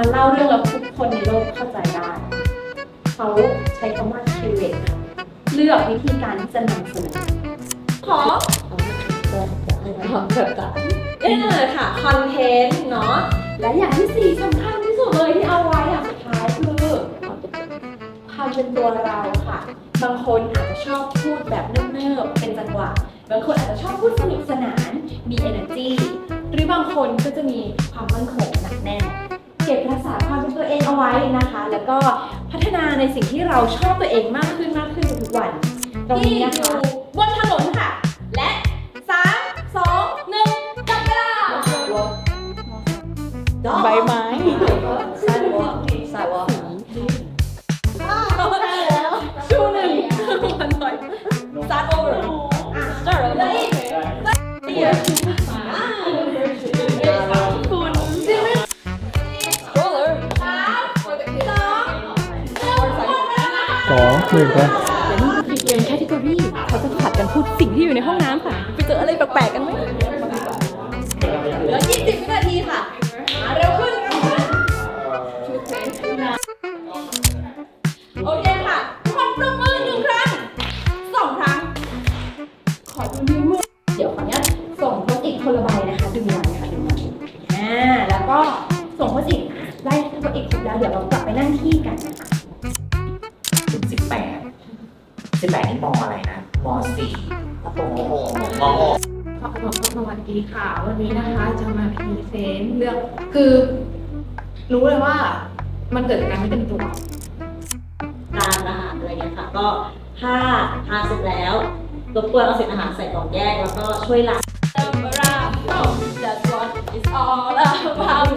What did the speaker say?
มาเล่าเรื่องแล้วทุกคนในโลกเข้าใจได้ เขาใช้คำว่า curate ค่ะเลือกวิธีการที่จะนำเสนอ ของความกดดันเออค่ะ คอนเทนต์เนาะ และอย่างที่สี่สำคัญที่สุดเลยที่เอาไว้อย่างสุดท้ายคือความเป็นตัวเราค่ะ บางคนอาจจะชอบพูดแบบเนิบๆเป็นจังหวะ บางคนอาจจะชอบพูดสนุกสนาน มี energy หรือบางคนก็จะมีความมั่นคงหนักแน่น ไว้นะคะ แล้วก็พัฒนาในสิ่งที่เราชอบตัวเองมากขึ้นมากขึ้นทุกๆวันตรงนี้นะคะ บนถนนค่ะ และสามสองหนึ่งจับเวลา ใบไม้สายวอชูหนึ่งวันหน่อย start over start over แล้วอีกเดียว สองหนึ่งไปและนี่ก็คือเกมแคตตากรีเขาจะผัดกันพูดสิ่งที่อยู่ในห้องน้ำค่ะ ไปเจออะไรแปลกๆกันไหมเหลือ20วินาทีค่ะมาเร็วขึ้นเร็วขึ้นโอเคค่ะ ทุกคนปรบมือหนึ่งครั้งสองครั้ง ขอดูนิ้วมือ เดี๋ยวขออนุญาตส่งโพสต์อีกคนละใบนะคะดึงไว้ค่ะดึงไว้อ่า แล้วก็ส่งโพสต์อีกได้โพสต์อีกครบแล้วเดี๋ยวเรากลับไปนั่งที่กันนะคะถึงสิบ แปดสิบแปดนี่มออะไรนะมสี่โอ้โหมหกขอบคุณสวัสดีค่ะ วันนี้นะคะจะมาพรีเซนต์เรื่องคือ รู้เลยว่ามันเกิดจากการไม่เต็มตัวทานอาหารอะไรเงี้ยค่ะ ก็ถ้าทานเสร็จแล้วรบกวนเอาเศษอาหารใส่กล่องแยกแล้วก็ช่วยล้าง around. Oh, that's what it's all about.